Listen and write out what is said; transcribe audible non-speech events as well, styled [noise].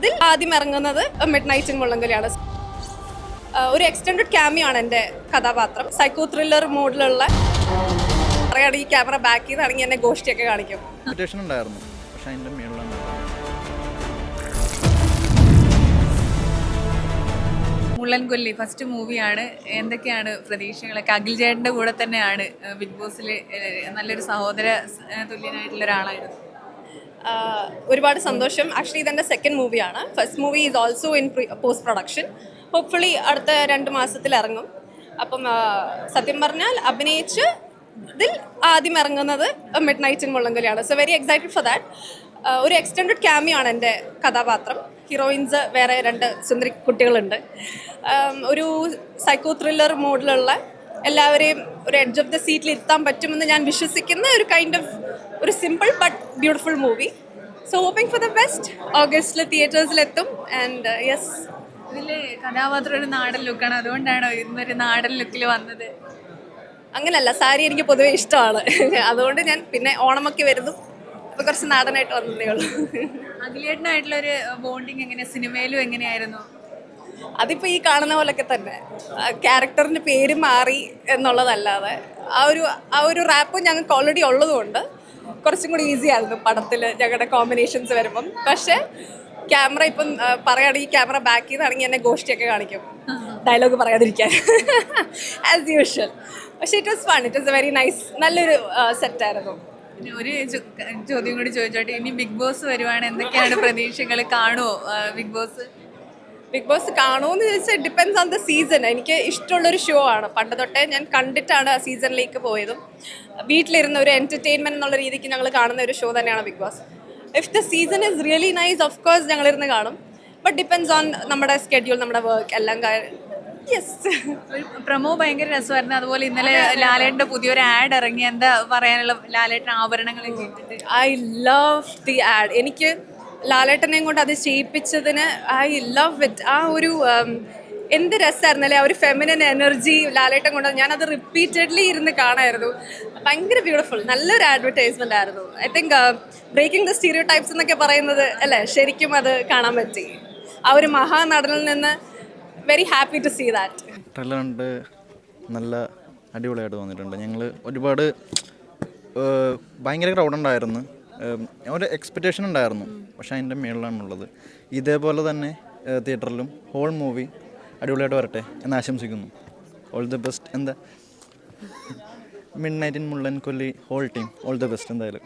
ഇതിൽ ആദ്യം ഇറങ്ങുന്നത് മിഡ് നൈറ്റ് ഇൻ മുള്ളംകൊലിയാണ് ഒരു എക്സ്റ്റൻഡഡ് ക്യാമിയോ ആണ് എന്റെ കഥാപാത്രം. സൈക്കോ ത്രില്ലർ മോഡിലുള്ള ഈ ക്യാമറ ബാക്ക് ചെയ്താണെങ്കിൽ എന്നെ ഗോഷ്ടിയൊക്കെ കാണിക്കും. ഇൻവിറ്റേഷൻ ഉണ്ടായിരുന്നു പക്ഷെ അതിന്റെ മേളിലാണ് മുള്ളൻകൊല്ലി ഫസ്റ്റ് മൂവിയാണ് എന്തൊക്കെയാണ് പ്രതീക്ഷകളൊക്കെ? അഖിൽ ചേട്ടന്റെ കൂടെ തന്നെയാണ് ബിഗ് ബോസിൽ നല്ലൊരു സഹോദര തുല്യനായിട്ടുള്ള ഒരാളായിരുന്നു. ഒരുപാട് സന്തോഷം. ആക്ച്വലി ഇതെന്റെ സെക്കൻഡ് മൂവിയാണ് first movie is also in post production hopefully അടുത്ത രണ്ട് മാസത്തിൽ ഇറങ്ങും. അപ്പം സത്യം പറഞ്ഞാൽ അഭിനയിച്ച് ഇതിൽ ആദ്യം ഇറങ്ങുന്നത് mid night in മുള്ളംകലിയാണ് so very excited for that ഒരു എക്സ്റ്റൻഡഡ് ക്യാമിയാണ് എന്റെ കഥാപാത്രം. ഹീറോയിൻസ് വേറെ രണ്ട് സുന്ദരി കുട്ടികളുണ്ട്. ഒരു സൈക്കോ ത്രില്ലർ മോഡിലുള്ള എല്ലാവരെയും ഒരു എഡ്ജ് ഓഫ് ദ സീറ്റിൽ ഇരുത്താൻ പറ്റുമെന്ന് ഞാൻ വിശ്വസിക്കുന്ന ഒരു കൈൻഡ് ഓഫ് ഒരു simple but beautiful movie so hoping for the best ഓഗസ്റ്റിൽ തിയേറ്റേഴ്സിലെത്തും ആൻഡ് യെസ് ഇതിലെ കഥാപാത്രം ഒരു നാടൻ ലുക്കാണ് അതുകൊണ്ടാണോ ഇന്നൊരു നാടൻ ലുക്കിൽ വന്നത്? അങ്ങനല്ല. സാരി എനിക്ക് പൊതുവേ ഇഷ്ടമാണ്. [laughs] അതുകൊണ്ട് ഞാൻ പിന്നെ ഓണമൊക്കെ വരുന്നു. അപ്പൊ കുറച്ച് നാടനായിട്ട് വന്നതേ ഉള്ളൂ. അഖിലേട്ടനായിട്ടുള്ള ഒരു ബോണ്ടിങ് എങ്ങനെ സിനിമയിലും എങ്ങനെയായിരുന്നു? അതിപ്പോൾ ഈ കാണുന്ന പോലൊക്കെ തന്നെ. ക്യാരക്ടറിന്റെ പേര് മാറി എന്നുള്ളതല്ലാതെ ആ ഒരു ആ ഒരു റാപ്പ് ഞങ്ങൾക്ക് ഓൾറെഡി ഉള്ളതുകൊണ്ട് കുറച്ചും കൂടി ഈസി ആയിരുന്നു പടത്തിൽ ഞങ്ങളുടെ കോമ്പിനേഷൻസ് വരുമ്പം. പക്ഷേ ക്യാമറ ഇപ്പം പറയുകയാണെങ്കിൽ ഈ ക്യാമറ ബാക്കിൽ നിന്നാണെങ്കിൽ എന്നെ ഗോഷ്ടിയൊക്കെ കാണിക്കും. ഡയലോഗ് പറയാതിരിക്കാൻ. [laughs] ആസ് യൂഷ്വൽ പക്ഷേ it was fun it was a very nice നല്ലൊരു സെറ്റായിരുന്നു ഒരു ചോദ്യം കൂടി ചോദിച്ചോട്ടെ? ഇനി ബിഗ് ബോസ് വരുവാണ് എന്തൊക്കെയാണ് പ്രതീക്ഷകൾ കാണുമോ ബിഗ് ബോസ്? ബിഗ് ബോസ് കാണുമെന്ന് ചോദിച്ചാൽ ഡിപ്പെൻസ് ഓൺ ദ സീസൺ എനിക്ക് ഇഷ്ടമുള്ളൊരു ഷോ ആണ്. പണ്ട് തൊട്ടേ ഞാൻ കണ്ടിട്ടാണ് ആ സീസണിലേക്ക് പോയതും. വീട്ടിലിരുന്ന ഒരു എന്റർടൈൻമെന്റ് എന്നുള്ള രീതിക്ക് ഞങ്ങൾ കാണുന്ന ഒരു ഷോ തന്നെയാണ് Bigg Boss. If the season is really nice of course ഞങ്ങളിരുന്ന് കാണും. ബട്ട് ഡിപ്പെൻസ് ഓൺ നമ്മുടെ സ്കെഡ്യൂൾ നമ്മുടെ വർക്ക് എല്ലാം യെസ് പ്രമോ ഭയങ്കര രസമായിരുന്നു. അതുപോലെ ഇന്നലെ ലാലേട്ടന്റെ പുതിയൊരു ആഡ് ഇറങ്ങി. എന്താ പറയാനുള്ള ലാലേട്ടൻ ആഭരണങ്ങളൊക്കെ ഐ ലവ് ദി ആഡ് എനിക്ക് ലാലേട്ടനെയും കൊണ്ട് അത് ചെയ്യിപ്പിച്ചതിന് ഐ ലവ് ഇറ്റ്. ആ ഒരു എന്ത് രസമായിരുന്നു അല്ലേ? ആ ഒരു ഫെമിനൻ എനർജി ലാലേട്ടൻ കൊണ്ട് ഞാനത് റിപ്പീറ്റഡ്ലി ഇരുന്ന് കാണായിരുന്നു. ഭയങ്കര ബ്യൂട്ടിഫുൾ നല്ലൊരു അഡ്വർടൈസ്മെന്റ് ആയിരുന്നു. I think breaking the stereotypes എന്നൊക്കെ പറയുന്നത് അല്ലേ? ശരിക്കും അത് കാണാൻ പറ്റി. ആ ഒരു മഹാനടനിൽ നിന്ന് very happy to see that trailer കണ്ട് നല്ല അടിപൊളിയായിട്ട് തോന്നിയിട്ടുണ്ട്. ഞങ്ങൾ ഒരുപാട് ഭയങ്കര ക്രൗഡ് ഉണ്ടായിരുന്നു. ഒരു എക്സ്പെക്റ്റേഷൻ ഉണ്ടായിരുന്നു. പക്ഷേ അതിന്റെ മേളിലാണുള്ളത് ഇതേപോലെ തന്നെ തിയേറ്ററിലും ഹോൾ മൂവി അടിപൊളിയായിട്ട് വരട്ടെ എന്ന് ആശംസിക്കുന്നു. ഓൾ ദി ബെസ്റ്റ് എന്താ? Midnight in Mullankolli whole team all the best എന്തായാലും.